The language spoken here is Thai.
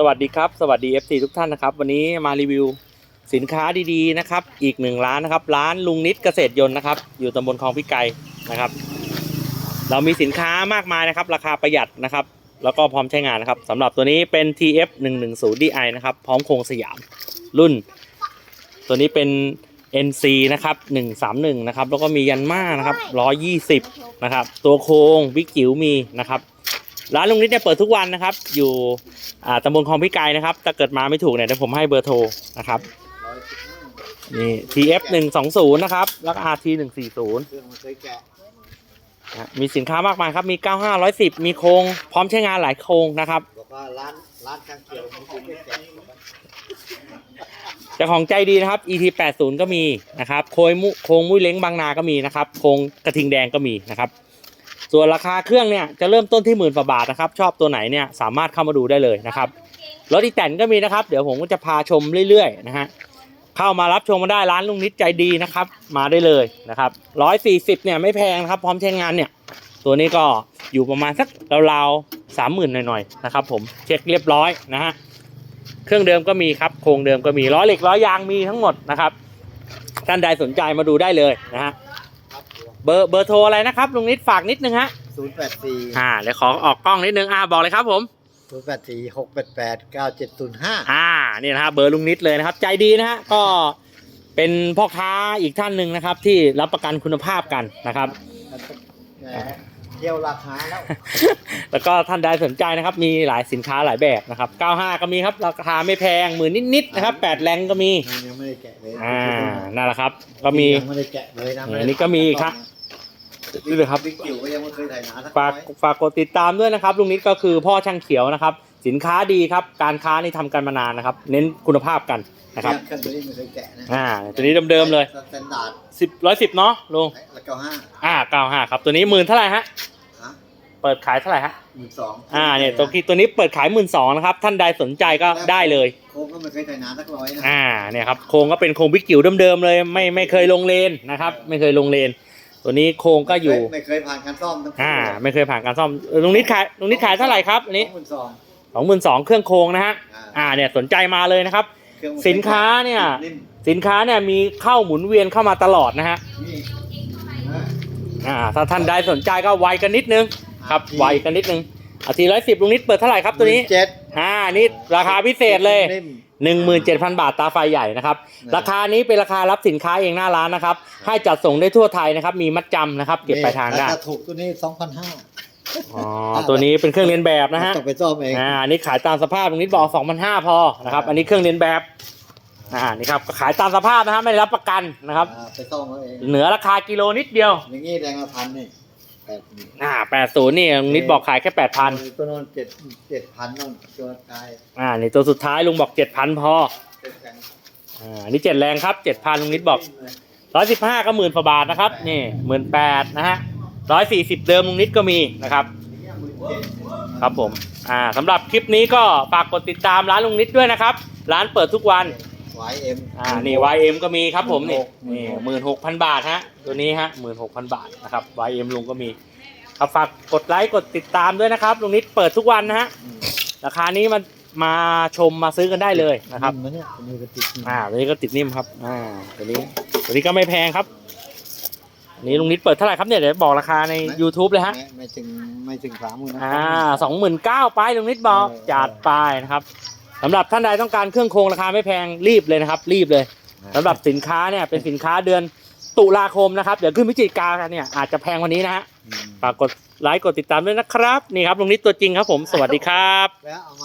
สวัสดีครับ สวัสดี FC ทุกท่านนะครับ วันนี้มารีวิวสินค้าดีๆนะครับ อีกหนึ่งร้านนะครับ ร้านลุงนิดเกษตรยนต์นะครับ อยู่ตำบลคลองพิไกนะครับ เรามีสินค้ามากมายนะครับ ราคาประหยัดนะครับ แล้วก็พร้อมใช้งานนะครับสำหรับตัวนี้เป็น TF 1 1 0 DI นะครับ พร้อมโครงสยาม รุ่น ตัวนี้เป็น NC นะครับ131นะครับ แล้วก็มียันมานะครับ120นะครับ ตัวโครงวิกจิ๋วมีนะครับ ร้านลุงนิดเนี่ยเปิดทุกวันนะครับ อยู่ตำบลคลองพิไกรนะครับ ถ้าเกิดมาไม่ถูกเนี่ยเดี๋ยวผมให้เบอร์โทรนะครับนี่ TF 1 2 0นะครับแล้วก็ RT 1 4 0เครื่งมันเคยแกะนะฮะมีสินค้ามากมายครับ มี95 110มีโครงพร้อมใช้งานหลายโครงนะครับบอกว่าร้านร้านช่างเขียวมันเคยแกะของใจดีนะครับ ET 80ก็มีนะครับ โคยมุโครงมุ้ยเล้งบางนาก็มีนะครับ โครงกระทิงแดงก็มีนะครับ ส่วนราคาเครื่องเนี่ยจะเริ่มต้นที่หมื่นกว่าบาทนะครับ ชอบตัวไหนเนี่ยสามารถเข้ามาดูได้เลยนะครับรถอีแตนก็มีนะครับ เดี๋ยวผมก็จะพาชมเรื่อยๆนะฮะเข้ามารับชมมาได้ร้านลุงนิดใจดีนะครับ มาได้เลยนะครับร้อยสี่สิบเนี่ยไม่แพงครับ พร้อมใช้งานเนี่ย ตัวนี้ก็อยู่ประมาณสักราวๆสามหมื่นหน่อยๆนะครับ ผมเช็คเรียบร้อยนะฮะเครื่องเดิมก็มีครับโครงเดิมก็มีล้อเหล็กล้อยางมีทั้งหมดนะครับท่านใดสนใจมาดูได้เลยนะฮะ เบอร์เบอร์โทรอะไรนะครับลุงนิดฝากนิดนึงฮะศูนย์แปดสี่อ่าเดี๋ยวขอออกกล้องนิดนึงอ่าบอกเลยครับผมศูนย์แปดสี่หกแปดแปดเก้าเจ็ดศูนย์ห้าอ่านี่นะครับเบอร์ลุงนิดเลยนะครับ ใจดีนะฮะก็เป็นพ่อค้าอีกท่านหนึ่งนะครับ ที่รับประกันคุณภาพกันนะครับเที่ยวราคาแล้ว แล้วก็ท่านใดสนใจนะครับ มีหลายสินค้าหลายแบบนะครับ 95 ก็มีครับ ราคาไม่แพงหมื่นนิดๆนะครับ 8 แรงก็มียังไม่ได้แกะเลย อ่า นั่นแหละครับ ก็มียังไม่ได้แกะเลยนะอันนี้ก็มีครับ นี่เลยครับ บิ๊กจิ๋วก็ยังไม่เคยถ่ายหนาสักฝากน้อยฝากกดติดตามด้วยนะครับลุงนิดก็คือพ่อช่างเขียวนะครับ สินค้าดีครับ การค้านี่ทำกันมานานนะครับ เน้นคุณภาพกันนะครับ เครื่องตัวนี้ไม่เคยแกะนะอ่า ตัวนี้เดิมๆเลยสแตนดาร์ด10 110เนาะลุงแล้วก็ห้าอ่า95ครับ ตัวนี้หมื่นเท่าไหร่ฮะ ฮะเปิดขายเท่าไหร่ฮะ หมื่นสองอ่าเนี่ยตัวนี้ตัวนี้เปิดขายหมื่นสองนะครับ ท่านใดสนใจก็ได้เลย โค้งก็ไม่เคยถ่ายหนาสักร้อยนะอ่าเนี่ยครับโครงก็เป็นโครงวิกจิ๋วเดิมๆเลย ไม่ไม่เคยลงเลนนะครับ ไม่เคยลงเลน ตัวนี้โครงก็อยู่ ไม่เคยผ่านการซ่อมทั้งคู่อ่า ไม่เคยผ่านการซ่อมเออลุงนิดขายลุงนิดขายเท่าไหร่ครับอันนี้หมื่นสอง สองหมื่นสองเครื่องโครงนะฮะอ่า อ่าเนี่ยสนใจมาเลยนะครับ เครื่องมัสินค้าเนี่ย นิ่มสินค้าเนี่ยมีเข้าหมุนเวียนเข้ามาตลอดนะฮะนี่นะอ่าถ้าท่านใดสนใจก็ไวกันนิดนึงครับไวกันนิดนึงอาทีร้อยสิบลุงนิดเปิดเท่าไหร่ครับตัวนี้เจ็ดอ่านี่ราคาพิเศษเลย นิ่ม หนึ่งหมื่นเจ็ดพันบาทตาไฟใหญ่นะครับนะราคานี้เป็นราคารับสินค้าเองหน้าร้านนะครับ ให้จัดส่งได้ทั่วไทยนะครับ มีมัดจำนะครับ เก็บปลายทางได้รคถูกตัวนี้สองพันห้าอ๋อตัวนี้เป็นเครื่องเรียนแบบนะฮะต้องไปซ่อมเองอ่าอันนี้ขายตามสภาพตรงนี้บอกสองพันห้าพอนะครับ อันนี้เครื่องเรียนแบบอ่านี่ครับขายตามสภาพนะฮะไม่ได้รับประกันนะครับอ่าไปซ่อมเอาเองเหนือราคากิโลนิดเดียวอย่างงี้แดงละพันนี่ แปดนี่อ่าแปดศูนย์นี่ลุงนิดบอกขายแค่แปดพันตัวโน้นเจ็ดเจ็ดพันโน้นตัวกายอ่านี่ตัวสุดท้ายลุงบอกเจ็ดพันพอเป็นแสนอ่านี่เจ็ดแรงครับเจ็ดพันลุงนิดบอกร้อยสิบห้าก็หมื่นกว่าบาทนะครับนี่หมื่นแปดนะฮะร้อยสี่สิบเดิมลุงนิดก็มีนะครับหมื่นเจ็ดครับผม อ่าสำหรับคลิปนี้ก็ฝากกดติดตามร้านลุงนิดด้วยนะครับ ร้านเปิดทุกวัน วายเอ็มอ่านี่ YM ก็มีครับผมนี่16,000นี่หมื่นหกพันบาทฮะตัวนี้ฮะหมื่นหกพันบาทนะครับ YM ลุงก็มี ครับฝากกดไลค์กดติดตามด้วยนะครับลุงนิดเปิดทุกวันนะฮะราคานี้มันมาชมมาซื้อกันได้เลยนะครับมันเนี่ยตัวนี้ก็ติดนิ่มอ่าตัวนี้ก็ติดนิ่มครับอ่าตัวนี้ตัวนี้ก็ไม่แพงครับอันนี้ลุงนิดเปิดเท่าไหร่ครับเนี่ยเดี๋ยวบอกราคาใน YouTube เลยฮะไม่ไม่ถึงไม่ถึงสามหมื่นนะอ่าสองหมื่นเก้าไปลุงนิดบอกเออจัดไปนะครับ สำหรับท่านใดต้องการเครื่องโครงราคาไม่แพงรีบเลยนะครับ รีบเลยสำหรับสินค้าเนี่ยเป็นสินค้าเดือนตุลาคมนะครับ เดี๋ยวขึ้นพฤศจิกาเนี่ยอาจจะแพงกวันนี้นะฮะอืมฝากกดไลค์กดติดตามด้วยนะครับ นี่ครับลุงนิดตัวจริงครับผม สวัสดีครับ แล้วเอามา